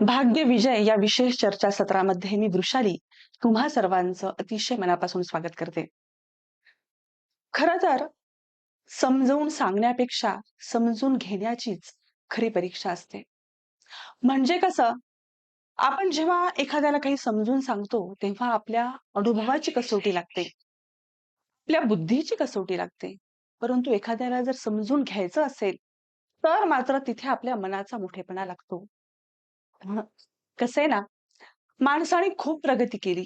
भाग्य विजय या विशेष चर्चासत्रामध्ये मी वृषाली तुम्हा सर्वांचं अतिशय मनापासून स्वागत करते. खर तर समजवून सांगण्यापेक्षा समजून घेण्याचीच खरी परीक्षा असते. म्हणजे कसं आपण जेव्हा एखाद्याला काही समजून सांगतो तेव्हा आपल्या अनुभवाची कसोटी लागते. आपल्या बुद्धीची कसोटी लागते. परंतु एखाद्याला जर समजून घ्यायचं असेल तर मात्र तिथे आपल्या मनाचा मोठेपणा लागतो. कसं आहे ना माणसाने खूप प्रगती केली.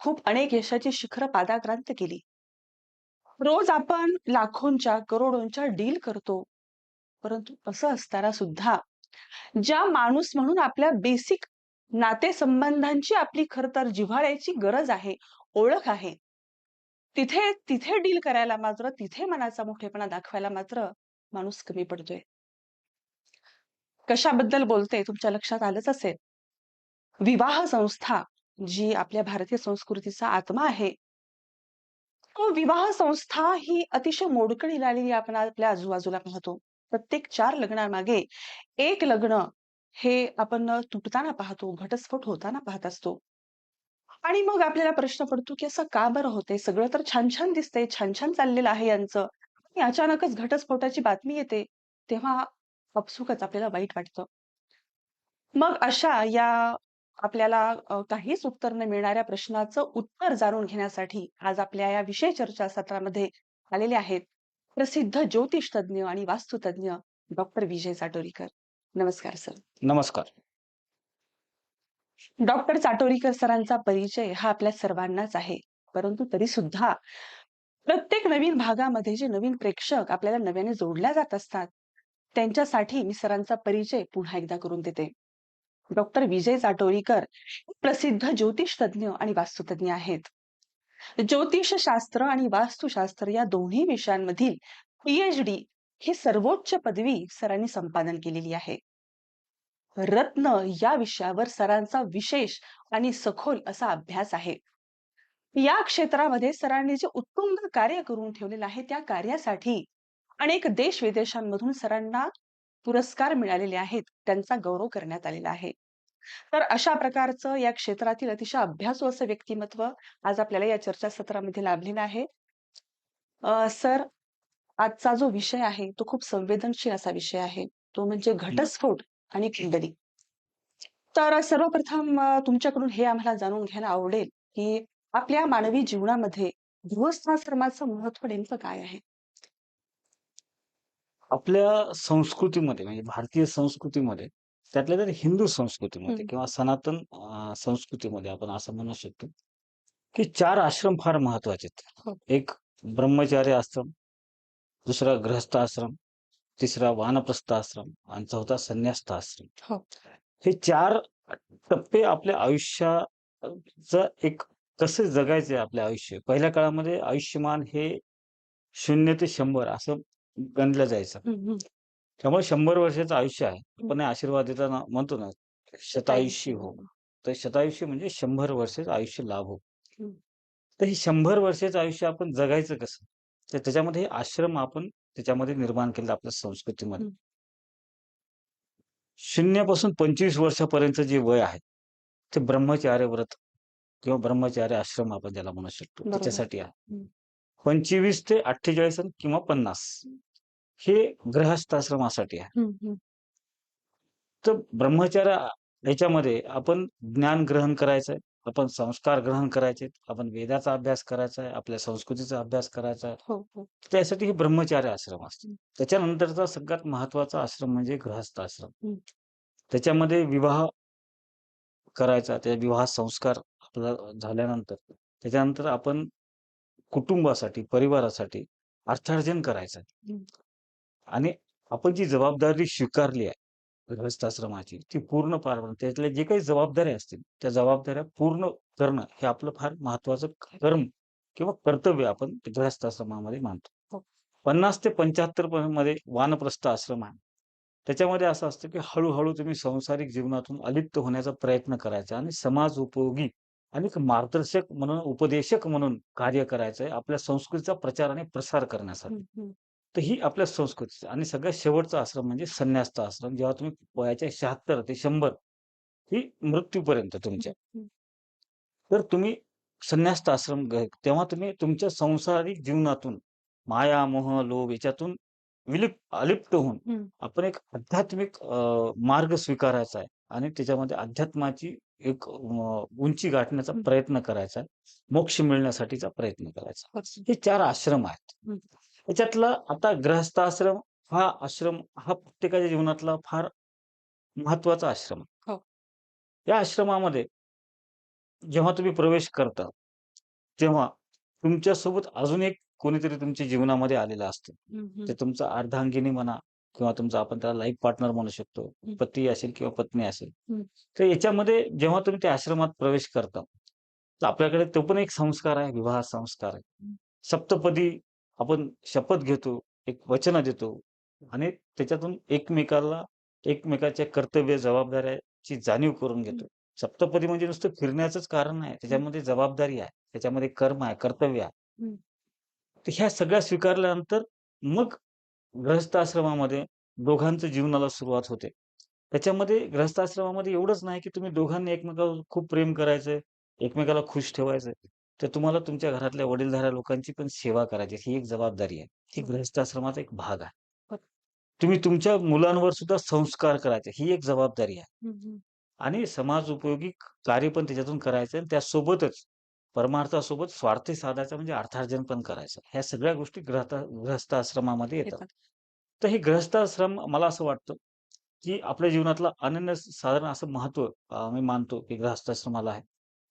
खूप अनेक यशाची शिखर पादाक्रांत केली. रोज आपण लाखोंच्या करोडोंच्या डील करतो. परंतु असं असताना सुद्धा ज्या माणूस म्हणून आपल्या बेसिक नातेसंबंधांची आपली खर तर जिव्हाळ्याची गरज आहे ओळख आहे तिथे तिथे डील करायला मात्र तिथे मनाचा मोठेपणा दाखवायला मात्र माणूस कमी पडतोय. कशाबद्दल बोलते तुमच्या लक्षात आलंच असेल. विवाह संस्था जी आपल्या भारतीय संस्कृतीचा आत्मा आहे विवाह संस्था ही अतिशय मोडकळी लागलेली आपण आपल्या आजूबाजूला पाहतो. प्रत्येक चार लग्नामागे एक लग्न हे आपण तुटताना पाहतो घटस्फोट होताना पाहत असतो. आणि मग आपल्याला प्रश्न पडतो की असं का बरं होते सगळं तर छान छान दिसतंय छान छान चाललेलं आहे यांचं. आणि अचानकच घटस्फोटाची बातमी येते तेव्हा अपसुकच आपल्याला वाईट वाटतं. मग अशा या आपल्याला काहीच उत्तर न मिळणाऱ्या प्रश्नाचं उत्तर जाणून घेण्यासाठी आज आपल्या या विषय चर्चा सत्रामध्ये आलेले आहेत प्रसिद्ध ज्योतिष तज्ञ आणि वास्तुतज्ञ डॉक्टर विजय चाटोरीकर नमस्कार सर. नमस्कार. डॉक्टर चाटोरीकर सरांचा परिचय हा आपल्या सर्वांनाच आहे. परंतु तरी सुद्धा प्रत्येक नवीन भागामध्ये जे नवीन प्रेक्षक आपल्याला नव्याने जोडल्या जात असतात त्यांच्यासाठी मी सरांचा परिचय पुन्हा एकदा करून देते. डॉक्टर विजय चाटोरीकर प्रसिद्ध ज्योतिष तज्ञ आणि वास्तुतज्ञ आहेत. ज्योतिष शास्त्र आणि वास्तुशास्त्र या दोन्ही विषयांमधील पीएचडी ही सर्वोच्च पदवी सरांनी संपादन केलेली आहे. रत्न या विषयावर सरांचा विशेष आणि सखोल असा अभ्यास आहे. या क्षेत्रामध्ये सरांनी जे उत्तुंग कार्य करून ठेवलेलं आहे त्या कार्यासाठी अनेक देश विदेशांमधून सरांना पुरस्कार मिळालेले आहेत त्यांचा गौरव करण्यात आलेला आहे. तर अशा प्रकारचं या क्षेत्रातील अतिशय अभ्यासू असं व्यक्तिमत्व आज आपल्याला या चर्चासत्रामध्ये लाभलेलं आहे. सर आजचा जो विषय आहे तो खूप संवेदनशील असा विषय आहे. तो म्हणजे घटस्फोट. आणि कुंडली तर सर्वप्रथम तुमच्याकडून हे आम्हाला जाणून घ्यायला आवडेल की आपल्या मानवी जीवनामध्ये गृहस्थाश्रमाचं महत्त्व नेमकं काय आहे आपल्या संस्कृतीमध्ये म्हणजे भारतीय संस्कृतीमध्ये त्यातल्या तर हिंदू संस्कृतीमध्ये. किंवा सनातन संस्कृतीमध्ये आपण असं म्हणू शकतो की चार आश्रम फार महत्त्वाचे हो. आहेत एक ब्रह्मचार्य आश्रम दुसरा गृहस्थ आश्रम तिसरा वानप्रस्थ आश्रम आणि चौथा संन्यास्त आश्रम हो. हे चार टप्पे आपल्या आयुष्याचं एक कसं जगायचे आपले आयुष्य? पहिल्या काळामध्ये आयुष्यमान हे शून्य ते शंभर असं गणलं जायचं. त्यामुळे शंभर वर्षाचं आयुष्य आहे. पण आशीर्वाद देताना म्हणतो ना शतायुष्य हो. तर शतायुष्य म्हणजे शंभर वर्षाचं आयुष्य लाभ हो. तर हे शंभर वर्षाचं आयुष्य आपण जगायचं कसं? तर त्याच्यामध्ये हे आश्रम आपण त्याच्यामध्ये निर्माण केलं आपल्या संस्कृतीमध्ये. शून्यापासून पंचवीस वर्षापर्यंत जे वय आहे ते ब्रह्मचार्य व्रत किंवा ब्रह्मचार्य आश्रम आपण ज्याला म्हणू शकतो. त्याच्यासाठी आहे. पंचवीस ते अठ्ठेचाळीस किंवा पन्नास हे गृहस्थाश्रमासाठी आहे. तर ब्रह्मचार्य याच्यामध्ये आपण ज्ञान ग्रहण करायचंय आपण संस्कार ग्रहण करायचे आपण वेदाचा अभ्यास करायचा आहे आपल्या संस्कृतीचा अभ्यास करायचा आहे. हो हो. त्यासाठी हे ब्रह्मचार्य आश्रम असतो. त्याच्यानंतरचा सगळ्यात महत्त्वाचा आश्रम म्हणजे गृहस्थ आश्रम. त्याच्यामध्ये विवाह करायचा त्या विवाह संस्कार आपला झाल्यानंतर. त्याच्यानंतर आपण कुटुंबासाठी परिवारासाठी अर्थार्जन करायचं. आणि आपण जी जबाबदारी स्वीकारली आहे गृहस्थाश्रमाची ती पूर्ण पार पाडणं त्यातल्या जे काही जबाबदाऱ्या असतील त्या जबाबदाऱ्या पूर्ण करणं हे आपलं फार महत्वाचं कर्म किंवा कर्तव्य आपण गृहस्थाश्रमामध्ये मानतो. हो. पन्नास ते पंच्याहत्तरमध्ये वानप्रस्थ आश्रम आहे. त्याच्यामध्ये असं असतं की हळूहळू तुम्ही सांसारिक जीवनातून अलिप्त होण्याचा प्रयत्न करायचा आणि समाज उपयोगी आणि मार्गदर्शक म्हणून उपदेशक म्हणून कार्य करायचं आहे आपल्या संस्कृतीचा प्रचार आणि प्रसार करण्यासाठी. तर ही आपल्या संस्कृतीचा आणि सगळ्यात शेवटचा आश्रम म्हणजे संन्यासचा आश्रम. जेव्हा तुम्ही वयाच्या 76 ते 100 ही मृत्यूपर्यंत तुमच्या. तर तुम्ही संन्यासचा आश्रम तेव्हा तुम्ही तुमच्या सांसारिक जीवनातून माया, मोह, लोभ याच्यातून विलिप अलिप्त होऊन. आपण एक आध्यात्मिक मार्ग स्वीकारायचा आहे आणि त्याच्यामध्ये अध्यात्माची एक उंची गाठण्याचा. प्रयत्न करायचा आहे. मोक्ष मिळण्यासाठीचा प्रयत्न करायचा. हे 4 आश्रम आहेत. त्याच्यातला आता गृहस्थाश्रम हा आश्रम हा प्रत्येकाच्या जीवनातला फार महत्त्वाचा आश्रम. हो. या आश्रमामध्ये जेव्हा तुम्ही प्रवेश करता, तेव्हा तुमच्यासोबत अजून एक कोणीतरी तुमच्या जीवनामध्ये आलेलं असतं. ते. तुमचा अर्धांगिनी म्हणा किंवा तुमचा आपण त्याला लाईफ पार्टनर म्हणू शकतो. पती असेल किंवा पत्नी असेल. तर याच्यामध्ये जेव्हा तुम्ही त्या आश्रमात प्रवेश करता, तर आपल्याकडे तो पण एक संस्कार आहे, विवाह संस्कार आहे. सप्तपदी आपण शपथ घेतो, एक वचनं देतो आणि त्याच्यातून एकमेकाला एकमेकाच्या कर्तव्य, जबाबदाऱ्याची जाणीव करून. घेतो. सप्तपदी म्हणजे नुसतं फिरण्याचंच कारण नाही. त्याच्यामध्ये जबाबदारी आहे, त्याच्यामध्ये कर्म आहे, कर्तव्य आहे. हं. तर ह्या सगळ्या स्वीकारल्यानंतर मग गृहस्थाश्रमामध्ये दोघांचं जीवनाला सुरुवात होते. त्याच्यामध्ये गृहस्थाश्रमामध्ये एवढंच नाही, की तुम्ही दोघांनी एकमेकावर खूप प्रेम करायचंय, एकमेकाला खुश ठेवायचंय. तर तुम्हाला तुमच्या घरातल्या वडीलधाऱ्या लोकांची पण सेवा करायची ही एक जबाबदारी आहे. ही हो. गृहस्थाश्रमाचा एक भाग आहे. बरं. तुम्ही तुमच्या मुलांवर सुद्धा संस्कार करायचे ही एक जबाबदारी आहे. हं, हं. आणि समाज उपयोगी कार्य पण त्याच्यातून करायचं आणि त्यासोबतच परमार्थासोबत स्वार्थी साधायचं म्हणजे अर्थार्जन पण करायचं. ह्या सगळ्या गोष्टी गृहस्थ गृहस्थाश्रमामध्ये येतात. तर हे गृहस्थाश्रम मला असं वाटतं, की आपल्या जीवनातलं अनन्यसाधारण असं महत्त्व अ, मी मानतो, की गृहस्थाश्रमाला आहे,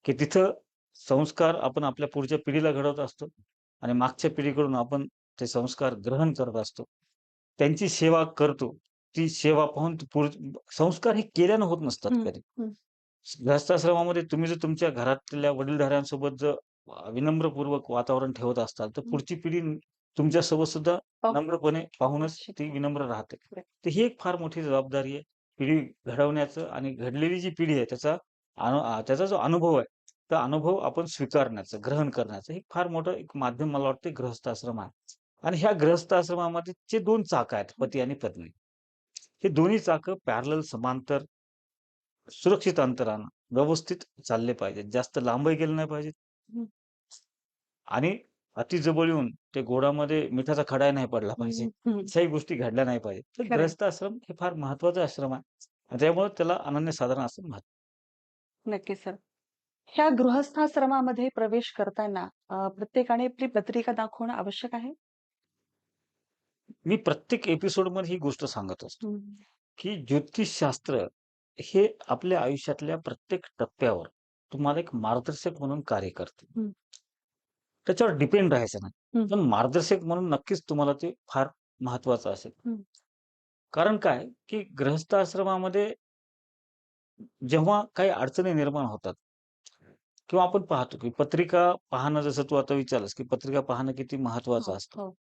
की तिथं संस्कार आपण आपल्या पुढच्या पिढीला घडवत असतो आणि मागच्या पिढीकडून आपण ते संस्कार ग्रहण करत असतो. त्यांची सेवा करतो. ती सेवा पाहून संस्कार हे केल्यानं होत नसतात कधी. गृहस्थाश्रमामध्ये तुम्ही जर तुमच्या घरातल्या वडीलधाऱ्यांसोबत जर विनम्रपूर्वक वातावरण ठेवत असाल, तर. पुढची पिढी तुमच्यासोबत सुद्धा. नम्रपणे पाहूनच. ती विनम्र राहते. तर ही एक फार मोठी जबाबदारी आहे. पिढी घडवण्याचं आणि घडलेली जी पिढी आहे त्याचा त्याचा जो अनुभव आहे, तो अनुभव आपण स्वीकारण्याचं, ग्रहण करण्याचं हे फार मोठं एक माध्यम मला वाटतं गृहस्थाश्रम आहे. आणि ह्या गृहस्थाश्रमामध्ये जे 2 चाकं आहेत. पती आणि पत्नी. हे दोन्ही चाकं पॅरलल समांतर सुरक्षित अंतरानं व्यवस्थित चालले पाहिजेत. जास्त लांबही गेले नाही पाहिजेत. आणि अति जवळ येऊन ते गोडामध्ये मिठाचा खडाही नाही पडला पाहिजे. हं, हं. अशाही गोष्टी घडल्या नाही पाहिजेत. तर आहे. गृहस्थाश्रम हे फार महत्त्वाचा आश्रम आहे. त्यामुळे त्याला अनन्यसाधारण असं म्हणतात. नक्कीच सर. ह्या गृहस्थाश्रमामध्ये प्रवेश करताना अ, प्रत्येकाने आपली पत्रिका दाखवणं आवश्यक आहे? मी प्रत्येक एपिसोडमध्ये ही गोष्ट सांगत असतो, हं. की ज्योतिषशास्त्र हे आपल्या आयुष्यातल्या प्रत्येक टप्प्यावर तुम्हाला एक मार्गदर्शक म्हणून कार्य करते. हं. त्याच्यावर डिपेंड राहायचं नाही. हं. पण मार्गदर्शक म्हणून नक्कीच तुम्हाला ते फार महत्त्वाचं असेल. हं. कारण काय, की गृहस्थ आश्रमामध्ये जेव्हा काही अडचणी निर्माण होतात किंवा आपण पाहतो, की पत्रिका पाहणं जसं तू आता विचारलंस, की पत्रिका पाहणं किती महत्त्वाचं हो, असतं. हो.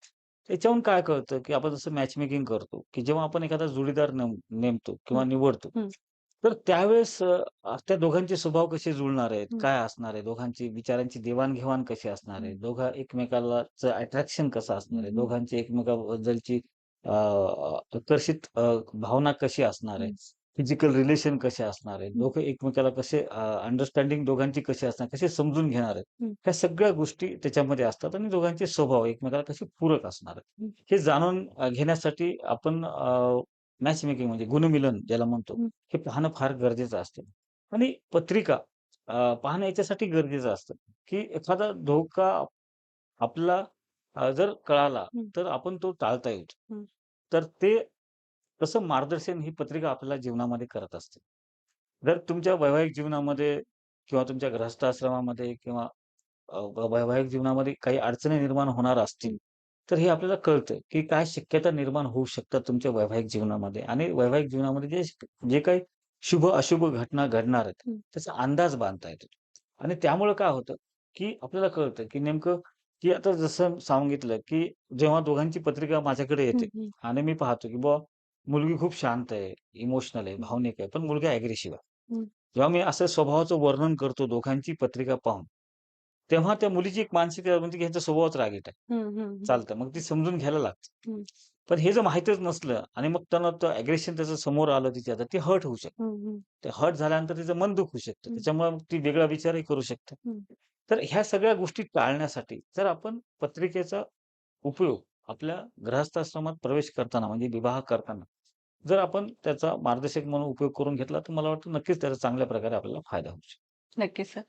त्याच्याहून काय कळतं, की आपण जसं मॅच मेकिंग करतो, की जेव्हा आपण एखादा जोडीदार नेम नेमतो किंवा. निवडतो. तर त्यावेळेस अ, त्या दोघांचे स्वभाव कसे जुळणार आहेत. काय असणार आहे, दोघांची विचारांची देवाण-घेवाण कशी असणार आहे. दोघं एकमेकालाचं अट्रॅक्शन कसं असणार आहे. दोघांची एकमेकांबद्दलची अ, आकर्षित अ, भावना कशी असणार आहे. फिजिकल रिलेशन कसे असणार आहे. दोघं एकमेकाला कसे अंडरस्टँडिंग दोघांची कशी असणार, कसे समजून घेणार आहेत. ह्या सगळ्या गोष्टी त्याच्यामध्ये असतात आणि दोघांचे स्वभाव एकमेकाला कसे पूरक असणार आहेत. हं. जाणून घेण्यासाठी आपण मॅच मेकिंग म्हणजे गुणमिलन ज्याला म्हणतो, हं. पाहणं फार गरजेचं असतं. आणि पत्रिका पाहणं याच्यासाठी गरजेचं असतं, की एखादा धोका आपला जर कळाला. तर आपण तो टाळता येतो. तर ते तसं मार्गदर्शन ही पत्रिका आपल्याला जीवनामध्ये करत असते. जर तुमच्या वैवाहिक जीवनामध्ये किंवा तुमच्या गृहस्थाश्रमामध्ये किंवा अ, व वैवाहिक जीवनामध्ये काही अडचणी निर्माण होणार असतील. तर हे आपल्याला कळतं, की काय शक्यता निर्माण होऊ शकतात तुमच्या वैवाहिक जीवनामध्ये आणि वैवाहिक जीवनामध्ये जे जे काही शुभ-अशुभ घटना घडणार आहेत. त्याचा अंदाज बांधता येतो. आणि त्यामुळे काय होतं, की आपल्याला कळतं, की नेमकं की आता जसं सांगितलं, की जेव्हा दोघांची पत्रिका माझ्याकडे येते. आणि मी पाहतो, की बुवा मुलगी खूप शांत आहे, इमोशनल आहे. भावनिक आहे, पण मुलगा अग्रेसिव्ह आहे. हं. जेव्हा मी असं स्वभावाचं वर्णन करतो दोघांची पत्रिका पाहून, तेव्हा त्या मुलीची एक मानसिकता म्हणजे की ह्यांचा स्वभावच रागीट आहे. हं, हं, हं. चालतं. मग ती समजून घ्यायला लागते. हं. पण हे जर माहीतच नसलं आणि मग त्यांना तो अग्रेशन त्याचं समोर आलं तिच्या तर ती हर्ट होऊ शकते. हं, हं. ते हर्ट झाल्यानंतर तिचं मन दुखू शकतं. हं. त्याच्यामुळे मग ती वेगळा विचारही करू शकते. हं. तर ह्या सगळ्या गोष्टी टाळण्यासाठी जर आपण पत्रिकेचा उपयोग आपल्या गृहस्थाश्रमात प्रवेश करताना म्हणजे विवाह करताना जर आपण त्याचा मार्गदर्शक म्हणून उपयोग करून घेतला तर मला वाटतं नक्कीच त्याचा चांगल्या प्रकारे आपल्याला फायदा होऊ शकतो. नक्कीच सर.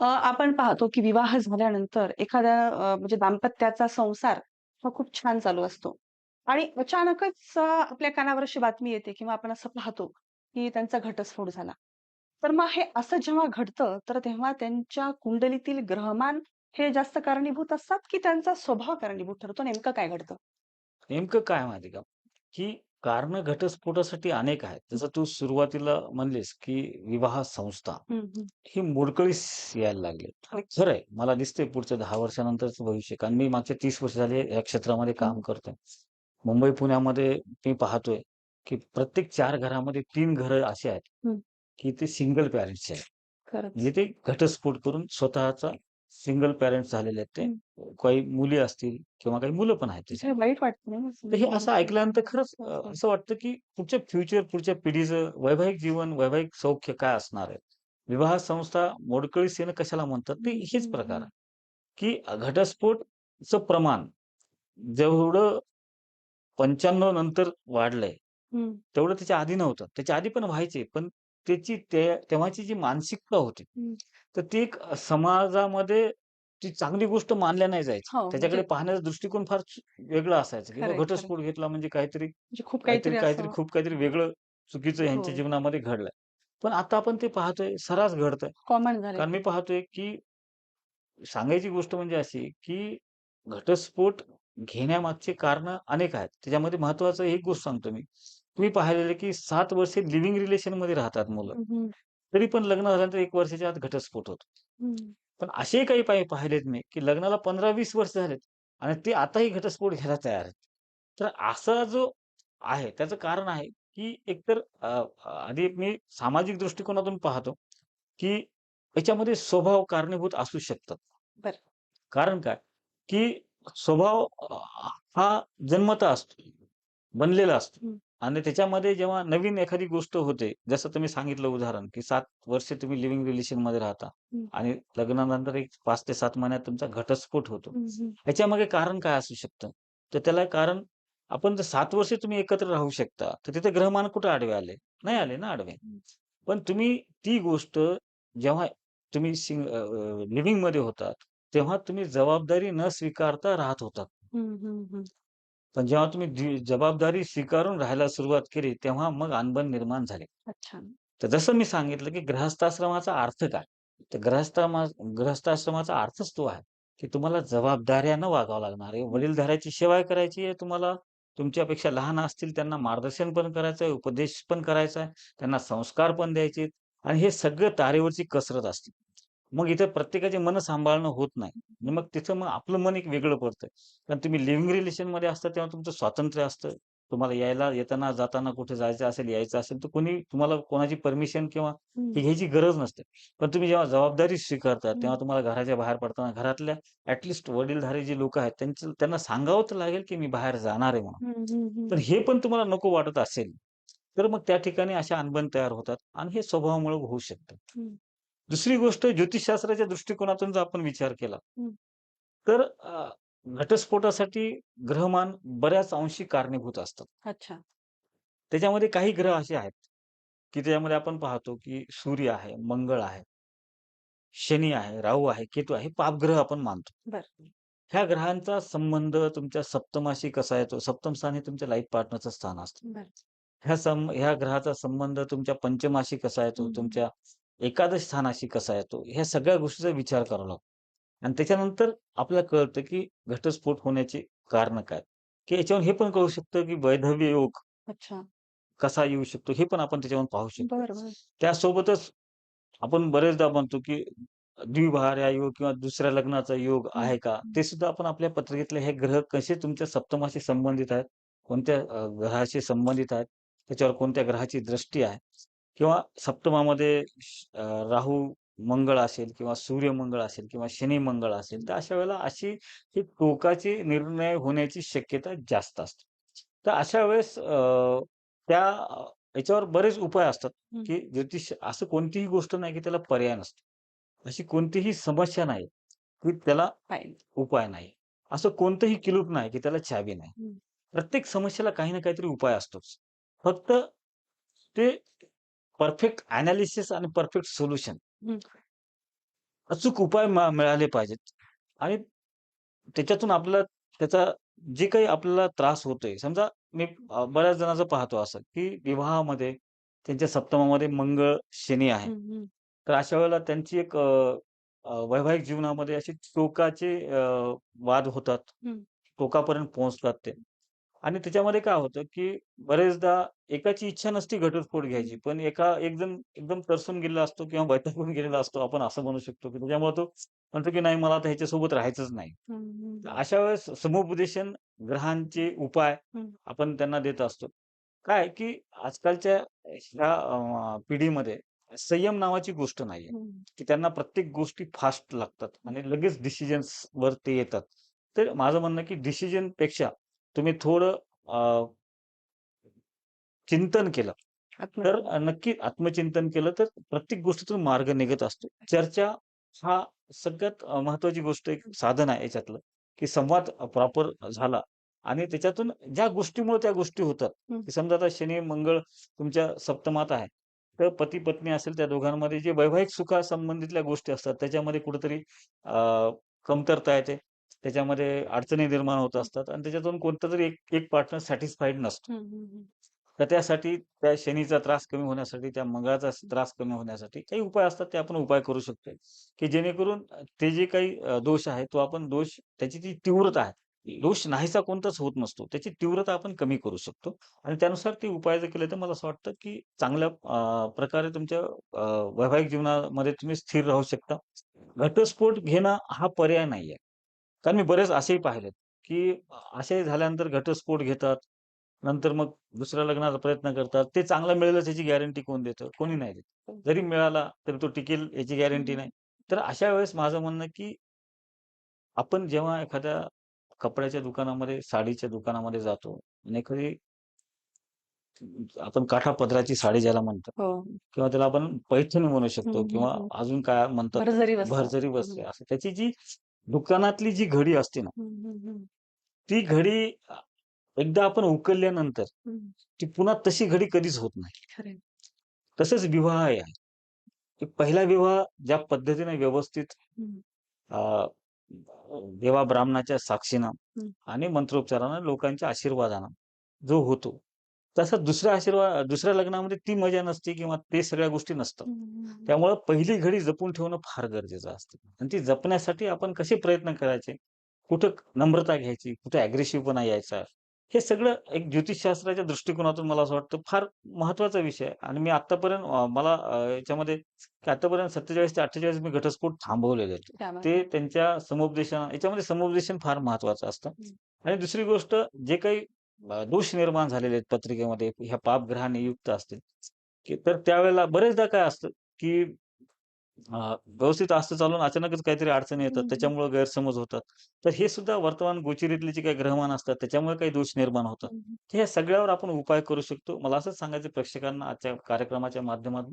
आपण पाहतो की विवाह झाल्यानंतर एखाद्या म्हणजे दाम्पत्याचा संसार हा खूप छान चालू असतो आणि अचानकच आपल्या कानावर अशी बातमी येते किंवा आपण असं पाहतो की त्यांचा घटस्फोट झाला. तर मग हे असं जेव्हा घडतं तर तेव्हा त्यांच्या कुंडलीतील ग्रहमान हे जास्त कारणीभूत असतात की त्यांचा स्वभाव कारणीभूत ठरतो? नेमकं काय घडतं? नेमकं काय माहिती का? की कारणं घटस्फोटासाठी अनेक आहेत. जसं तू सुरुवातीला म्हणलीस की विवाह संस्था हं, हं. ही मोडकळीस यायला लागली. खरं आहे. मला दिसतंय पुढच्या 10 वर्षानंतरचं भविष्य. कारण मी मागच्या 30 वर्ष झाली या क्षेत्रामध्ये काम हं. करतोय. मुंबई, पुण्यामध्ये मी पाहतोय की प्रत्येक 4 घरामध्ये 3 घरं अशी आहेत हं. की ते सिंगल पॅरेंट्सचे आहेत. म्हणजे खरंच. ते घटस्फोट करून स्वतःचा सिंगल पॅरेंट्स झालेले आहेत ते. काही मुली असतील किंवा काही मुलं पण आहेत हे त्याच्यात. वाईट वाटतं तर हे असं ऐकल्यानंतर खरंच अ. असं वाटतं की पुढच्या फ्युचर पुढच्या पिढीचं वैवाहिक जीवन, वैवाहिक सौख्य काय असणार आहे? विवाह संस्था मोडकळीस येणं कशाला म्हणतात? ते हेच प्रकार. आहे. की घटस्फोटचं प्रमाण जेवढं 95 नंतर वाढलंय. तेवढं त्याच्या आधी नव्हतं. त्याच्या आधी पण व्हायचे. पण त्याची ते तेव्हाची जी मानसिकता होती. तर ती समाजामध्ये ती चांगली गोष्ट मानल्या नाही जायची. हो, त्याच्याकडे म्हणजे पाहण्याचा दृष्टिकोन फार वेगळा असायचा, की खरंय, बाबा खरंय. घटस्फोट घेतला म्हणजे काहीतरी म्हणजे खूप काहीतरी काहीतरी खूप काहीतरी वेगळं चुकीचं ह्यांच्या हो. जीवनामध्ये घडलंय. पण आता आपण ते पाहतोय सर्रास घडतंय. कॉमन कारण. मी पाहतोय की सांगायची गोष्ट म्हणजे अशी, की घटस्फोट घेण्यामागची कारणं अनेक आहेत. त्याच्यामध्ये महत्त्वाचं एक गोष्ट सांगतो मी. तुम्ही पाहिलेलं की 7 वर्षे लिव्हिंग रिलेशनमध्ये राहतात मुलं. तरी पण लग्न झाल्यानंतर 1 वर्षाच्या आत घटस्फोट होतो. पण असेही काही पाही पाहिलेत मी, की लग्नाला 15-20 वर्ष झालेत आणि ते आताही घटस्फोट घ्यायला तयार आहेत. तर असा जो आहे त्याचं कारण आहे, की एकतर आधी मी सामाजिक दृष्टिकोनातून पाहतो, की याच्यामध्ये स्वभाव कारणीभूत असू शकतात. कारण काय, की स्वभाव हा जन्मतः असतो, बनलेला असतो. आणि त्याच्यामध्ये जेव्हा नवीन एखादी गोष्ट होते, जसं तुम्ही सांगितलं उदाहरण, की 7 वर्ष तुम्ही लिव्हिंग रिलेशनमध्ये राहता हं. आणि लग्नानंतर एक 5 ते 7 महिन्यात तुमचा घटस्फोट होतो. हं, हं. ह्याच्यामागे कारण काय असू शकतं? तर त्याला कारण आपण जर 7 वर्ष तुम्ही एकत्र राहू शकता, तर तिथे ग्रहमान कुठे आडवे आले? नाही आले ना आडवे. पण तुम्ही ती गोष्ट जेव्हा तुम्ही अ, लिव्हिंगमध्ये होतात, तेव्हा तुम्ही जबाबदारी न स्वीकारता राहत होतात. पण जेव्हा तुम्ही जी जबाबदारी स्वीकारून राहायला सुरुवात केली, तेव्हा मग अनबन निर्माण झाले. अच्छा. तर जसं मी सांगितलं, की गृहस्थाश्रमाचा अर्थ काय? तर गृहस्थामा गृहस्थाश्रमाचा अर्थच तो आहे, की तुम्हाला जबाबदाऱ्यानं वागावं लागणार आहे. वडीलधाऱ्याची सेवा करायची आहे तुम्हाला. तुमच्यापेक्षा लहान असतील त्यांना मार्गदर्शन पण करायचं आहे, उपदेश पण करायचा आहे, त्यांना संस्कार पण द्यायचे आहेत आणि हे सगळं तारेवरची कसरत असते. मग इथे प्रत्येकाची मनं सांभाळणं होत नाही. मग तिथं मग आपलं मन एक वेगळं पडतंय. कारण तुम्ही लिव्हिंग रिलेशनमध्ये असता तेव्हा तुमचं स्वातंत्र्य असतं. तुम्हाला यायला, येताना, जाताना कुठे जायचं असेल, यायचं असेल, तर कोणी तुम्हाला कोणाची परमिशन किंवा घ्यायची गरज नसते. पण तुम्ही जेव्हा जबाबदारी स्वीकारता. तेव्हा तुम्हाला घराच्या बाहेर पडताना घरातल्या ॲट लीस्ट वडीलधारी जी लोकं आहेत, त्यांचं त्यांना सांगावं तर लागेल, की मी बाहेर जाणार आहे म्हणून. पण हे पण तुम्हाला नको वाटत असेल, तर मग त्या ठिकाणी अशा अनबन तयार होतात आणि हे स्वभावामुळे होऊ शकतं. दुसरी गोष्ट ज्योतिषशास्त्राच्या दृष्टिकोनातून जर आपण विचार केला. तर घटस्फोटासाठी ग्रहमान बऱ्याच अंशी कारणीभूत असतात. अच्छा. त्याच्यामध्ये काही ग्रह असे आहेत, की त्याच्यामध्ये आपण पाहतो, की सूर्य आहे, मंगळ आहे. शनी आहे, राहू आहे, केतू आहे, पापग्रह आपण मानतो. बरं. ह्या ग्रहांचा संबंध तुमच्या सप्तमाशी कसा येतो? सप्तम स्थान हे तुमच्या लाईफ पार्टनरचं स्थान असतं. ह्या सं ह्या ग्रहाचा संबंध तुमच्या पंचमाशी कसा येतो? तुमच्या एकादश स्थानाशी कसा येतो? ह्या सगळ्या गोष्टीचा विचार करावा लागतो. आणि त्याच्यानंतर आपल्याला कळतं, की घटस्फोट होण्याची कारणं काय? की याच्यावरून हे पण कळू शकतं, की वैधव्य योग अच्छा. कसा येऊ शकतो? हे पण आपण त्याच्यावरून पाहू शकतो. त्यासोबतच आपण बरेचदा म्हणतो, की द्विभार्या योग किंवा दुसऱ्या लग्नाचा योग आहे का? ते सुद्धा आपण आपल्या पत्रिकेतले हे ग्रह कसे तुमच्या सप्तमाशी संबंधित आहेत, कोणत्या ग्रहाशी संबंधित आहेत, त्याच्यावर कोणत्या ग्रहाची दृष्टी आहे किंवा सप्तमामध्ये राहू मंगळ असेल किंवा सूर्यमंगळ असेल किंवा शनी मंगळ असेल, तर अशा वेळेला अशी ही टोकाचे निर्णय होण्याची शक्यता जास्त असते. तर अशा वेळेस त्या याच्यावर बरेच उपाय असतात. की ज्योतिष असं कोणतीही गोष्ट नाही, की त्याला पर्याय नसतो. अशी कोणतीही समस्या नाही, की त्याला. उपाय नाही. असं कोणतंही कुलूप नाही, की त्याला चावी नाही. प्रत्येक समस्येला काही ना काहीतरी उपाय असतोच. फक्त ते परफेक्ट एनालिसिस आणि परफेक्ट सोल्युशन. अचूक उपाय मिळाले पाहिजेत आणि त्याच्यातून आपल्याला त्याचा जे काही आपल्याला त्रास होतोय, समजा मी बऱ्याच जणांचं पाहतो असं, की विवाहामध्ये त्यांच्या सप्तमामध्ये मंगळ, शनी आहे. तर अशा वेळेला त्यांची एक वैवाहिक जीवनामध्ये असे टोकाचे वाद होतात. टोकापर्यंत पोहोचतात ते. आणि त्याच्यामध्ये काय होतं, की बरेचदा एकाची इच्छा नसते घटस्फोट घ्यायची, पण एका एक जण एकदम तरसून गेलेला असतो किंवा वैतागून गेलेला असतो. आपण असं म्हणू शकतो, की त्याच्यामुळे तो म्हणतो, की नाही मला आता ह्याच्यासोबत राहायचंच नाही. अशा वेळेस समुपदेशन, ग्रहांचे उपाय. आपण त्यांना देत असतो. काय की आजकालच्या ह्या पिढीमध्ये संयम नावाची गोष्ट नाहीये. की त्यांना प्रत्येक गोष्टी फास्ट लागतात. आणि लगेच डिसिजन्सवर ते येतात. तर माझं म्हणणं की डिसिजनपेक्षा तुम्ही थोडं चिंतन केलं, तर नक्की आत्मचिंतन केलं तर प्रत्येक गोष्टीतून मार्ग निघत असतो. चर्चा हा सगळ्यात अ, महत्त्वाची गोष्ट एक. साधन आहे याच्यातलं, की संवाद प्रॉपर झाला आणि त्याच्यातून ज्या गोष्टीमुळे त्या गोष्टी होतात. की समजा आता शनी, मंगळ तुमच्या सप्तमात आहे. तर पती-पत्नी असेल त्या दोघांमध्ये जे वैवाहिक सुखासंबंधितल्या गोष्टी असतात, त्याच्यामध्ये कुठेतरी अ, कमतरता येते. त्याच्यामध्ये अडचणी निर्माण होत. असतात आणि त्याच्यातून कोणतातरी एक एक पार्टनर सॅटिस्फाईड नसतो. तर त्यासाठी त्या शनीचा त्रास कमी होण्यासाठी, त्या मंगळाचा. त्रास कमी होण्यासाठी काही उपाय असतात, ते आपण उपाय करू शकतो, की जेणेकरून ते जे काही दोष आहे, तो आपण दोष त्याची जी तीव्रता आहे, दोष नाहीसा कोणताच होत नसतो. त्याची तीव्रता आपण कमी करू शकतो आणि त्यानुसार ते उपाय जर केले, तर मला असं वाटतं, की चांगल्या प्रकारे तुमच्या वैवाहिक जीवनामध्ये तुम्ही स्थिर राहू शकता. घटस्फोट घेणं हा पर्याय नाहीये. कारण मी बरेच असेही पाहिलेत, की असे झाल्यानंतर घटस्फोट घेतात. नंतर मग दुसऱ्या लग्नाचा प्रयत्न करतात. ते चांगलं मिळेलच याची गॅरंटी कोण देतं? कोणी नाही देत. हं. जरी मिळाला, तरी तो टिकेल याची गॅरंटी. नाही. तर अशा वेळेस माझं म्हणणं, की आपण जेव्हा एखाद्या कपड्याच्या दुकानामध्ये, साडीच्या दुकानामध्ये जातो आणि एखादी आपण काठापदराची साडी ज्याला म्हणतो हो. किंवा त्याला आपण पैठणी म्हणू शकतो किंवा. अजून काय म्हणतात, भरजरी वस्त्र. असं. त्याची जी दुकानातली जी घडी असते ना. ती घडी एकदा आपण उकलल्यानंतर. ती पुन्हा तशी घडी कधीच होत नाही. तसंच विवाह आहे. पहिला विवाह ज्या पद्धतीने व्यवस्थित देवा ब्राह्मणाच्या साक्षीनं. आणि मंत्रोच्चारानं लोकांच्या आशीर्वादानं जो होतो, तसा दुसऱ्या आशीर्वाद दुसऱ्या लग्नामध्ये ती मजा नसते किंवा ते सगळ्या गोष्टी नसतात. त्यामुळं पहिली घडी जपून ठेवणं फार गरजेचं असतं आणि ती जपण्यासाठी आपण कसे प्रयत्न करायचे, कुठं नम्रता घ्यायची, कुठे अग्रेसिव्हपणा यायचा, हे सगळं एक ज्योतिषशास्त्राच्या दृष्टिकोनातून मला असं वाटतं फार महत्त्वाचा विषय आहे आणि मी आत्तापर्यंत अ, मला याच्यामध्ये की आत्तापर्यंत 47 ते 48 मी घटस्फोट थांबवलेले आहेत. ते! त्यांच्या समुपदेशन याच्यामध्ये समुपदेशन फार महत्त्वाचं असतं. आणि दुसरी गोष्ट जे काही दोष निर्माण झालेले आहेत पत्रिकेमध्ये, ह्या पापग्रहाने युक्त असतील, की तर त्यावेळेला बरेचदा काय असतं, की व्यवस्थित असतं चालून अचानकच काहीतरी अडचणी येतात. त्याच्यामुळं गैरसमज होतात. तर हे सुद्धा वर्तमान गोचिरीतले जे काही ग्रहमान असतात, त्याच्यामुळे काही दोष निर्माण होतात. तर ह्या सगळ्यावर आपण उपाय करू शकतो. मला असंच सांगायचं प्रेक्षकांना आजच्या कार्यक्रमाच्या माध्यमातून,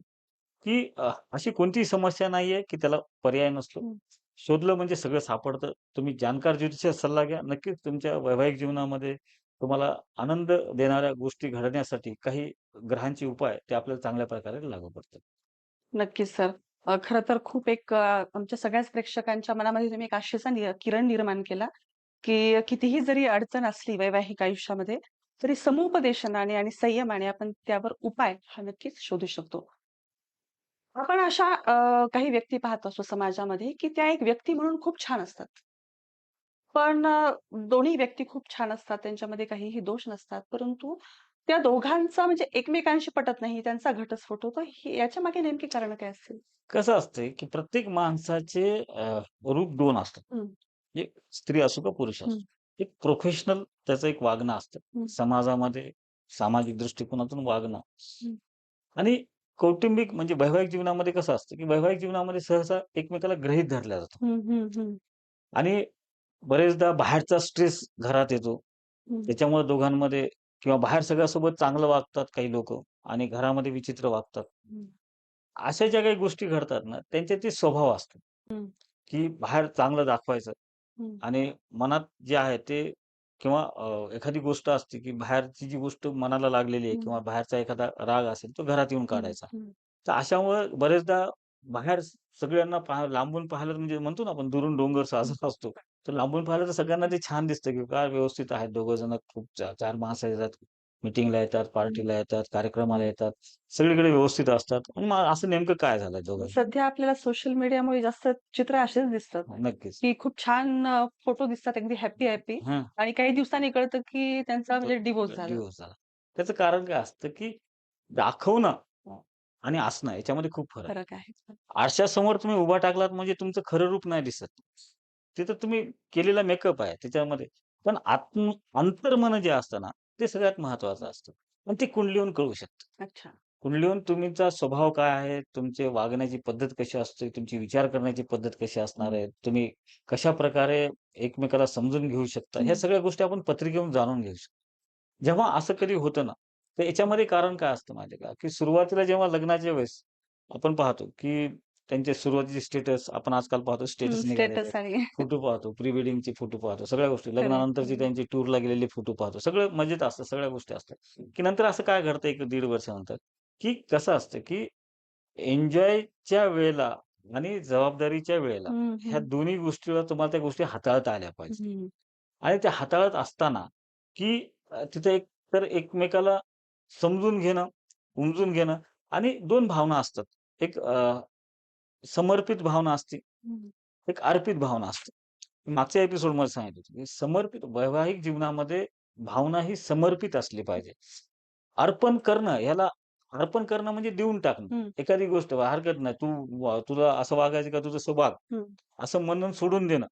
की अशी कोणतीही समस्या नाहीये, की त्याला पर्याय नसतो. शोधलं म्हणजे सगळं सापडतं. तुम्ही जाणकार ज्योतिषाचा सल्ला घ्या. नक्कीच तुमच्या वैवाहिक जीवनामध्ये तुम्हाला आनंद देणाऱ्या गोष्टी घडण्यासाठी काही ग्रहांचे उपाय ते आपल्याला चांगल्या प्रकारे लागू पडतात. नक्कीच सर. अ, खरं तर खूप एक अ, आमच्या सगळ्याच प्रेक्षकांच्या मनामध्ये तुम्ही एक आशेचा नि किरण निर्माण केला, की कितीही जरी अडचण असली वैवाहिक आयुष्यामध्ये, तरी समुपदेशनाने आणि संयमाने आपण त्यावर उपाय हा नक्कीच शोधू शकतो. आपण अशा अ, काही व्यक्ती पाहत असतो समाजामध्ये, की त्या एक व्यक्ती म्हणून खूप छान असतात. पण अ, दोन्ही व्यक्ती खूप छान असतात, त्यांच्यामध्ये काहीही दोष नसतात. परंतु त्या दोघांचा म्हणजे एकमेकांशी पटत नाही, त्यांचा घटस्फोट होतो. हे याच्यामागे नेमकी कारणं काय असतील? कसं असतंय, की प्रत्येक माणसाचे अ, रूप 2 असतात. हं, स्त्री असो का पुरुष हं, असो. एक प्रोफेशनल त्याचं एक वागणं असतं. हं, समाजामध्ये सामाजिक दृष्टिकोनातून वागणं हं, आणि कौटुंबिक म्हणजे वैवाहिक जीवनामध्ये कसं असतं, की वैवाहिक जीवनामध्ये सहसा एकमेकाला गृहीत धरलं जातं. हं, हं, हं. आणि बरेचदा बाहेरचा स्ट्रेस घरात येतो. हं. त्याच्यामुळे दोघांमध्ये किंवा बाहेर सगळ्यासोबत चांगलं वागतात काही लोकं आणि घरामध्ये विचित्र वागतात. हं. अशा ज्या काही गोष्टी घडतात ना, त्यांच्यातील स्वभाव असतो, हं. की बाहेर चांगलं दाखवायचं हं. आणि मनात जे आहे ते किंवा अ, एखादी गोष्ट असते, की बाहेरची जी गोष्ट मनाला लागलेली आहे हं. किंवा बाहेरचा एखादा राग असेल, तो घरात येऊन हं, काढायचा. हं. तर अशामुळे बरेचदा बाहेर सगळ्यांना पाहा लांबून पाहिलं म्हणजे म्हणतो ना आपण दुरून डोंगर साजरा असतो. तर लांबून पाहिलं तर सगळ्यांना ते छान दिसतं, की काय व्यवस्थित आहेत दोघं जण खूप चा 4 माणसं येतात, मीटिंगला येतात, हं. पार्टीला येतात, कार्यक्रमाला हं. येतात. सगळीकडे व्यवस्थित असतात. असं नेमकं काय झालंय दोघांमध्ये? सध्या आपल्याला सोशल मीडियामुळे जास्त चित्र असेच दिसतात, नक्कीच. की खूप छान फोटो दिसतात अगदी हॅपी-हॅपी हं. आणि काही दिवसांनी कळतं, की त्यांचा म्हणजे. डिव्होर्स झाला. त्याचं कारण काय असतं, की दाखवणं आणि असणं याच्यामध्ये खूप फरक आहे. फरक आहे. आरशासमोर तुम्ही उभा टाकलात म्हणजे तुमचं खरं रूप नाही दिसत. तिथं तुम्ही केलेला मेकअप आहे त्याच्यामध्ये. पण आत्म अंतर्मन जे असतं ना, ते सगळ्यात महत्त्वाचं असतं. पण ते कुंडलीहून कळू शकतं. अच्छा. कुंडलीहून तुमचा स्वभाव काय आहे, तुमची वागण्याची पद्धत कशी असते, तुमची विचार करण्याची पद्धत कशी असणार. आहे, तुम्ही कशाप्रकारे एकमेकाला समजून घेऊ शकता, ह्या. सगळ्या गोष्टी आपण पत्रिकेवरून जाणून घेऊ शकतो. जेव्हा असं कधी होतं ना, तर याच्यामध्ये कारण काय असतं माहिती का, की सुरुवातीला जेव्हा लग्नाच्या वेळेस आपण पाहतो, की त्यांचे सुरुवातीचे स्टेटस आपण आजकाल पाहतो स्टेटस फोटो पाहतो, प्री वेडिंगचे फोटो पाहतो, सगळ्या गोष्टी. लग्नानंतरची. त्यांची टूरला गेलेले फोटो पाहतो. सगळं मजेत असतं, सगळ्या गोष्टी असतात. की नंतर असं काय घडतं 1-1.5 वर्षानंतर, की कसं असतं, की एन्जॉयच्या वेळेला आणि जबाबदारीच्या वेळेला ह्या. दोन्ही गोष्टीला तुम्हाला त्या गोष्टी हाताळता आल्या पाहिजेत. हं. आणि त्या हाताळत असताना, की तिथं एक तर एकमेकाला समजून घेणं, उमजून घेणं आणि 2 भावना असतात. एक समर्पित भावना असते. एक अर्पित भावना असते. मागच्या एपिसोडमध्ये सांगितलं होतं, की समर्पित वैवाहिक जीवनामध्ये भावना ही समर्पित असली पाहिजे. अर्पण करणं ह्याला अर्पण करणं म्हणजे देऊन टाकणं. एखादी गोष्ट हरकत नाही. तू तुला असं वागायचं का तू तसं वाग. हं. असं म्हणून सोडून देणं.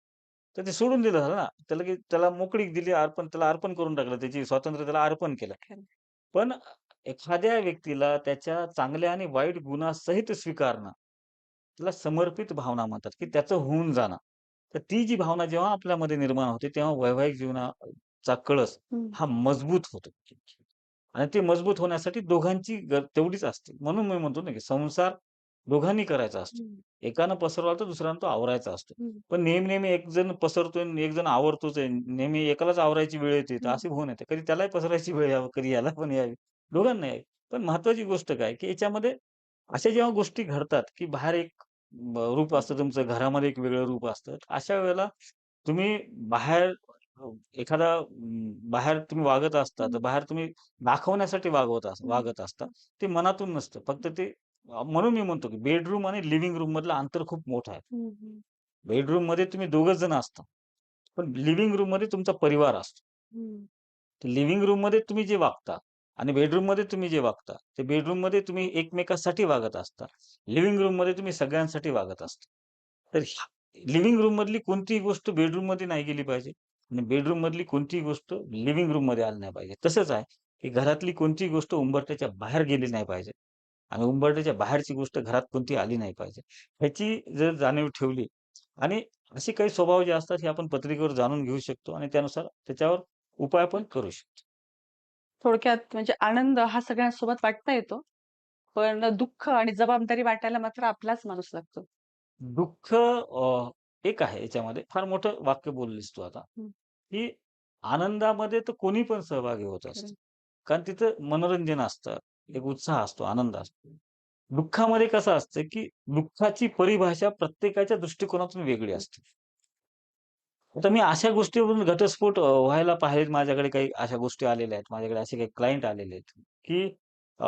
तर ते सोडून दिलं झालं ना. त्याला की त्याला मोकळीक दिली अर्पण त्याला अर्पण करून टाकलं. त्याची स्वातंत्र्य त्याला अर्पण केलं. पण एखाद्या व्यक्तीला त्याच्या चांगल्या आणि वाईट गुणासहित स्वीकारणं, त्याला समर्पित भावना म्हणतात, की त्याचं होऊन जाणं. तर ती जी भावना जेव्हा आपल्यामध्ये निर्माण होते, तेव्हा वैवाहिक जीवनाचा कळस हं. हा मजबूत होतो. आणि ते मजबूत होण्यासाठी दोघांची गर तेवढीच असते. म्हणून मी म्हणतो ना, की संसार दोघांनी करायचा असतो. एकानं पसरवला तर दुसऱ्यानं तो आवरायचा असतो. पण नेहमी-नेहमी एक जण पसरतोय आणि एक जण आवरतोच आहे. नेहमी एकालाच आवरायची वेळ येते, तर. अशी होऊ नये. कधी त्यालाही पसरायची वेळ यावी, कधी याला पण यावी. दोघांना यावी. पण महत्त्वाची गोष्ट काय, की याच्यामध्ये अशा जेव्हा गोष्टी घडतात, की बाहेर एक ब रूप असतं तुमचं, घरामध्ये एक वेगळं रूप असतं. अशा वेळेला तुम्ही बाहेर अ, एखादा अं, बाहेर तुम्ही वागत असता, तर. बाहेर तुम्ही दाखवण्यासाठी वागवत अस. वागत असता. ते मनातून नसतं. फक्त ते म्हणून मी म्हणतो, की बेडरूम आणि लिव्हिंग रूममधलं अंतर खूप मोठं आहे. हं. बेडरूममध्ये तुम्ही दोघंच जण असता. पण लिव्हिंग रूममध्ये तुमचा परिवार असतो. लिव्हिंग रूममध्ये तुम्ही जे वागता आणि बेडरूममध्ये तुम्ही जे वागता, ते बेडरूममध्ये तुम्ही एकमेकांसाठी वागत असता. लिव्हिंग रूममध्ये तुम्ही सगळ्यांसाठी वागत असता. तर लिव्हिंग रूममधली कोणतीही गोष्ट बेडरूममध्ये नाही गेली पाहिजे आणि बेडरूममधली कोणतीही गोष्ट लिव्हिंग रूममध्ये आली नाही पाहिजे. तसंच आहे, की घरातली कोणतीही गोष्ट उंबरठ्याच्या बाहेर गेली नाही पाहिजे आणि उंबरठ्याच्या बाहेरची गोष्ट घरात कोणती आली नाही पाहिजे. ह्याची जर जाणीव ठेवली आणि असे काही स्वभाव जे असतात, हे आपण पत्रिकेवर जाणून घेऊ शकतो आणि त्यानुसार त्याच्यावर उपाय पण करू शकतो. थोडक्यात म्हणजे आनंद हा सगळ्यांसोबत वाटता येतो. पण दुःख आणि जबाबदारी वाटायला मात्र आपलाच माणूस लागतो. दुःख एक आहे याच्यामध्ये. फार मोठं वाक्य बोललीस तू आता. की आनंदामध्ये तर कोणी पण सहभागी होत असतं. कारण तिथं मनोरंजन असतं, एक उत्साह असतो, आनंद असतो. दुःखामध्ये कसं असतं, की दुःखाची परिभाषा प्रत्येकाच्या दृष्टिकोनातून वेगळी असते. आता मी अशा गोष्टीवरून घटस्फोट व्हायला पाहिलेत. माझ्याकडे काही अशा गोष्टी आलेल्या आहेत. माझ्याकडे असे काही क्लायंट आलेले आहेत, की अ,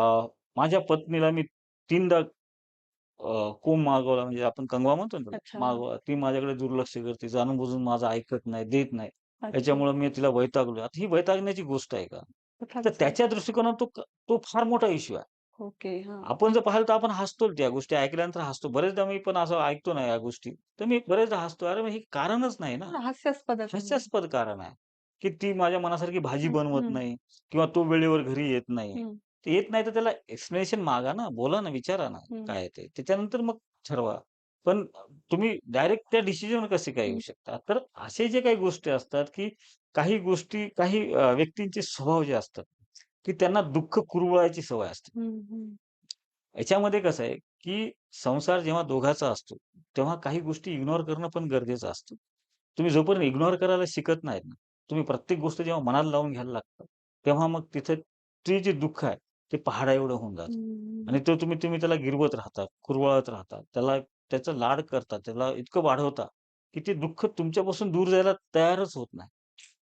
माझ्या पत्नीला मी 3दा अ, कोंब मागवला म्हणजे आपण कंगवा म्हणतो ना. मागवा. ती माझ्याकडे दुर्लक्ष करते. जाणून-बुजून माझं ऐकत नाही, देत नाही. त्याच्यामुळे मी तिला वैतागलोय. आता ही वैतागण्याची गोष्ट आहे का? तर त्याच्या दृष्टिकोनात तो तो फार मोठा इश्यू आहे. ओके. हां. आपण जर पाहिलं तर आपण हसतो त्या गोष्टी ऐकल्यानंतर हसतो. बरेचदा मी पण असं ऐकतो ना या गोष्टी, तर मी बरेचदा हसतो. अरे, हे कारणच नाही ना. हां, हास्यास्पदच आहे. हास्यास्पद कारण आहे, की ती माझ्या मनासारखी भाजी बनवत. नाही किंवा तो वेळेवर घरी येत नाही. ते येत नाही तर त्याला एक्सप्लेनेशन मागा ना, बोला ना, विचारा ना. काय ते. त्याच्यानंतर मग ठरवा. पण तुम्ही डायरेक्ट त्या डिसिजनवर कसे काय येऊ. शकता? तर असे जे काही गोष्टी असतात, की काही गोष्टी काही अ, व्यक्तींचे स्वभाव जे असतात, की त्यांना दुःख कुरवाळायची सवय असते. हं, हं. याच्यामध्ये कसं आहे, की संसार जेव्हा दोघाचा असतो, तेव्हा काही गोष्टी इग्नोर करणं पण गरजेचं असतं. तुम्ही जोपर्यंत इग्नोर करायला शिकत नाहीत ना, तुम्ही प्रत्येक गोष्ट जेव्हा मनाला लावून घ्यायला लागता, तेव्हा मग तिथे ते जे दुःख आहे, ते पहाडाएवढं होऊन जातं. हं, आणि तो तुम्ही तुम्ही त्याला गिरवत राहता, कुरवाळत राहता, त्याला त्याचा लाड करता, त्याला इतकं वाढवता, की ते दुःख तुमच्यापासून दूर जायला तयारच होत नाही.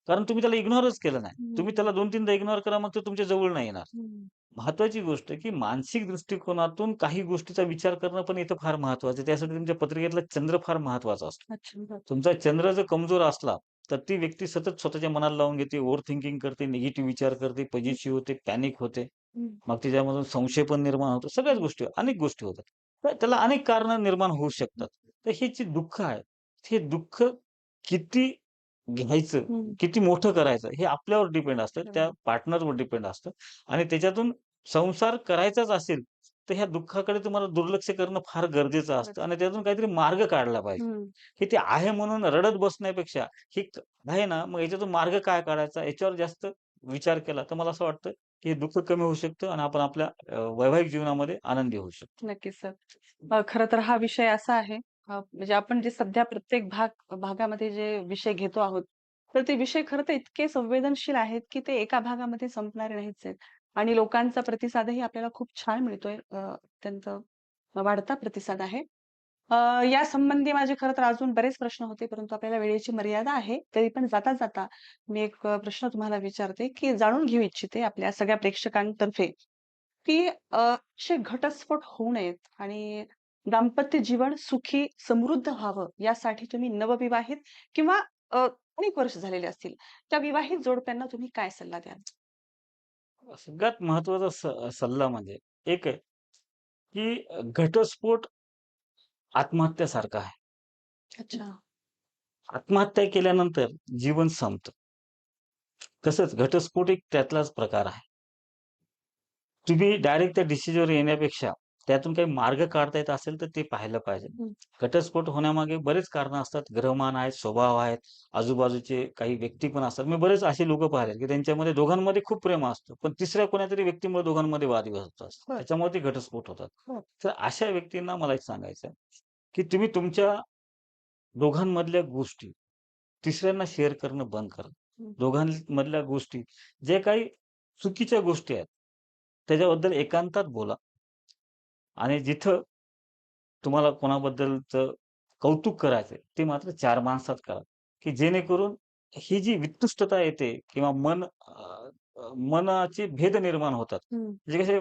कारण तुम्ही त्याला इग्नोरच केलं नाही. तुम्ही. त्याला 2-3दा इग्नोर करा, मग तो तुमच्या जवळ नाही येणार. महत्त्वाची गोष्ट की मानसिक दृष्टिकोनातून काही गोष्टीचा विचार करणं पण इथं फार महत्त्वाचं आहे. त्यासाठी तुमच्या पत्रिकेतला चंद्र फार महत्त्वाचा असतो. तुमचा चंद्र जर कमजोर असला, तर ती व्यक्ती सतत स्वतःच्या मनाला लावून घेते, ओव्हर थिंकिंग करते, निगेटिव्ह विचार करते, हं. पजेसिव्ह होते, पॅनिक होते. मग त्याच्यामधून संशय पण निर्माण होतो. सगळ्याच. गोष्टी अनेक गोष्टी होतात. तर त्याला अनेक कारणं निर्माण होऊ. शकतात. तर हे जे दुःख आहे, हे दुःख किती घ्यायचं. किती मोठं करायचं हे आपल्यावर डिपेंड असतं. त्या. पार्टनरवर डिपेंड असतं आणि त्याच्यातून संसार करायचाच असेल, तर ह्या दुःखाकडे तुम्हाला दुर्लक्ष करणं फार गरजेचं असतं. आणि त्यातून काहीतरी मार्ग काढला पाहिजे. हं. की ते आहे म्हणून रडत बसण्यापेक्षा हे आहे ना, मग याच्यातून मार्ग काय काढायचा याच्यावर जास्त विचार केला, तर मला असं वाटतं, हे दुःख कमी होऊ शकतं आणि आपण आपल्या वैवाहिक जीवनामध्ये आनंदी होऊ शकतो. नक्कीच सर. अ, खरं तर हा विषय असा आहे अ, म्हणजे आपण जे सध्या प्रत्येक भाग भागामध्ये जे विषय घेतो आहोत, तर ते विषय खरं तर इतके संवेदनशील आहेत, की ते एका भागामध्ये संपणारे नाहीच आहेत. आणि लोकांचा प्रतिसादही आपल्याला खूप छान मिळतोय. अ, अत्यंत वाढता प्रतिसाद आहे. या संबंधी माझे खरं तर अजून बरेच प्रश्न होते, परंतु आपल्याला वेळेची मर्यादा आहे. तरी पण जाता-जाता मी एक प्रश्न तुम्हाला विचारते, की जाणून घेऊ इच्छिते आपल्या सगळ्या प्रेक्षकांतर्फे, की असे घटस्फोट होऊ नयेत आणि दाम्पत्य जीवन सुखी, समृद्ध व्हावं यासाठी तुम्ही नवविवाहित किंवा अनेक वर्ष झालेले असतील, त्या विवाहित जोडप्यांना तुम्ही काय सल्ला द्याल? सगळ्यात महत्त्वाचा सल्ला म्हणजे एक आहे, की घटस्फोट घटस्फोट आत्महत्येसारखा आहे. अच्छा. आत्महत्या केल्यानंतर जीवन संपतं. तसंच घटस्फोट एक त्यातलाच प्रकार आहे. तुम्ही डायरेक्ट त्या डिसिजनवर येण्यापेक्षा त्यातून काही मार्ग काढता येत असेल, तर ते पाहिलं पाहिजे. हं. घटस्फोट होण्यामागे बरेच कारणं असतात. ग्रहमान आहेत, स्वभाव आहेत, आजूबाजूचे काही व्यक्ती पण असतात. मी बरेच असे लोकं पाहिलेत, की त्यांच्यामध्ये दोघांमध्ये खूप प्रेम असतं. पण तिसऱ्या कोण्यातरी व्यक्तीमुळे दोघांमध्ये वादविवाद होतात. बरं. त्याच्यामुळे ते घटस्फोट होतात. बरं. तर अशा व्यक्तींना मला एक सांगायचं की तुम्ही तुमच्या दोघांमधल्या गोष्टी तिसऱ्यांना शेअर करणं बंद करा. हं. दोघांमधल्या गोष्टी जे काही चुकीच्या गोष्टी आहेत, त्याच्याबद्दल एकांतात बोला. आणि जिथं तुम्हाला कोणाबद्दलचं कौतुक करायचंय, ते मात्र 4 माणसात करा, की जेणेकरून ही जी वितुष्टता येते किंवा मन मनाचे भेद निर्माण होतात. म्हणजे कसे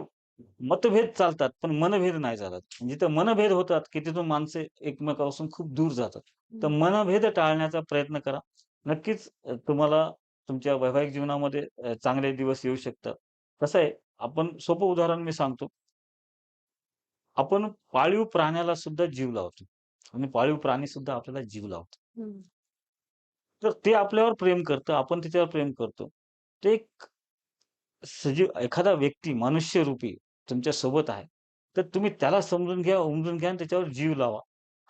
मतभेद चालतात, पण मनभेद नाही चालत. जिथं मनभेद होतात, की तिथून माणसं एकमेकांपासून खूप दूर जातात. तर. मनभेद टाळण्याचा प्रयत्न करा. नक्कीच तुम्हाला तुमच्या वैवाहिक जीवनामध्ये चांगले दिवस येऊ शकतात. कसं आहे, आपण सोपं उदाहरण मी सांगतो. आपण पाळीव प्राण्याला सुद्धा जीव लावतो आणि पाळीव प्राणी सुद्धा आपल्याला जीव लावतो. तर ते आपल्यावर प्रेम करतं, आपण त्याच्यावर प्रेम करतो. ते एक सजीव एखादा व्यक्ती मनुष्यरूपी तुमच्यासोबत आहे. तर तुम्ही त्याला समजून घ्या, उमजून घ्या आणि त्याच्यावर जीव लावा.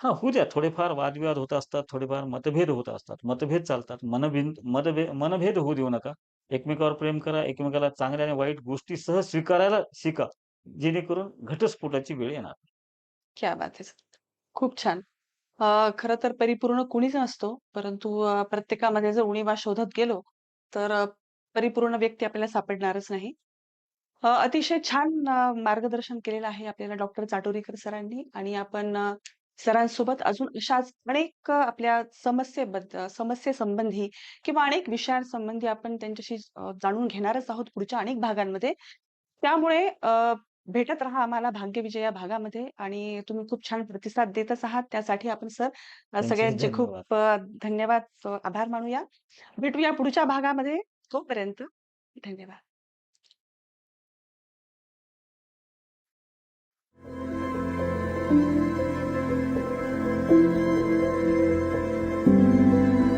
हां, होऊ द्या थोडेफार वादविवाद होत असतात, थोडेफार मतभेद होत असतात. मतभेद चालतात. मनभिन मतभेद मनभेद होऊ देऊ नका. एकमेकावर प्रेम करा, एकमेकाला चांगल्या आणि वाईट गोष्टी सहज स्वीकारायला शिका. जेणेकरून घटस्फोटाची वेळ येणार नाही. क्या बात है! खूप छान. अ, खरं तर परिपूर्ण कुणीच नसतो. परंतु अ, प्रत्येकामध्ये जर उणिवा शोधत गेलो, तर अ, परिपूर्ण व्यक्ती आपल्याला सापडणारच नाही. अ, अतिशय छान अ, मार्गदर्शन केलेलं आहे आपल्याला डॉक्टर चाटोरीकर सरांनी आणि आपण अ, सरांसोबत अजून अशाच अनेक अ, आपल्या समस्येबद्दल समस्येसंबंधी किंवा अनेक विषयांसंबंधी आपण त्यांच्याशी अ, जाणून घेणारच आहोत पुढच्या अनेक भागांमध्ये. त्यामुळे अ, भेटत राहा आम्हाला भाग्यविजय या भागामध्ये आणि तुम्ही खूप छान प्रतिसाद देतच आहात. त्यासाठी आपण सर तुमचेही सगळ्यांचे धन्यवाद. खूप अ, धन्यवाद, अ, आभार मानूया. भेटूया पुढच्या भागामध्ये. तोपर्यंत धन्यवाद.